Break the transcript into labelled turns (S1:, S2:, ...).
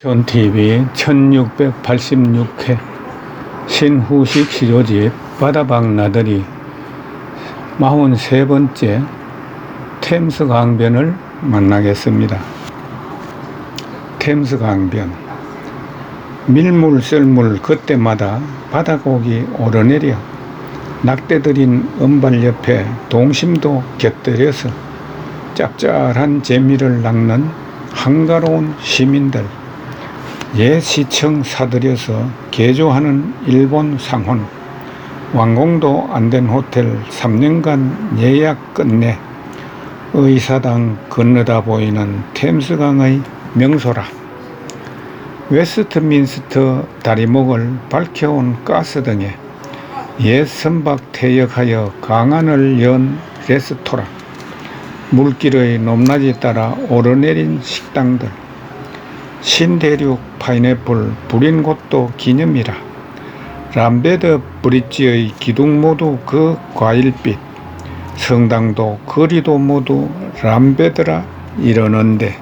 S1: 존TV 1686회 신후식 시조집 바다방 나들이 43번째 템스 강변을 만나겠습니다. 템스 강변 밀물 썰물 그때마다 바다고기 오르내려 낙대들인 은발 옆에 동심도 곁들여서 짭짤한 재미를 낚는 한가로운 시민들 옛 시청 사들여서 개조하는 일본 상혼 완공도 안 된 호텔 3년간 예약 끝내 의사당 건너다 보이는 템스강의 명소라. 웨스트민스터 다리목을 밝혀온 가스등에 옛 선박 퇴역하여 강안을 연 레스토랑 물길의 높낮이 따라 오르내린 식당들 신대륙 파인애플 불인 곳도 기념이라. 람베드 브릿지의 기둥 모두 그 과일빛 성당도 거리도 모두 람베드라 이러는데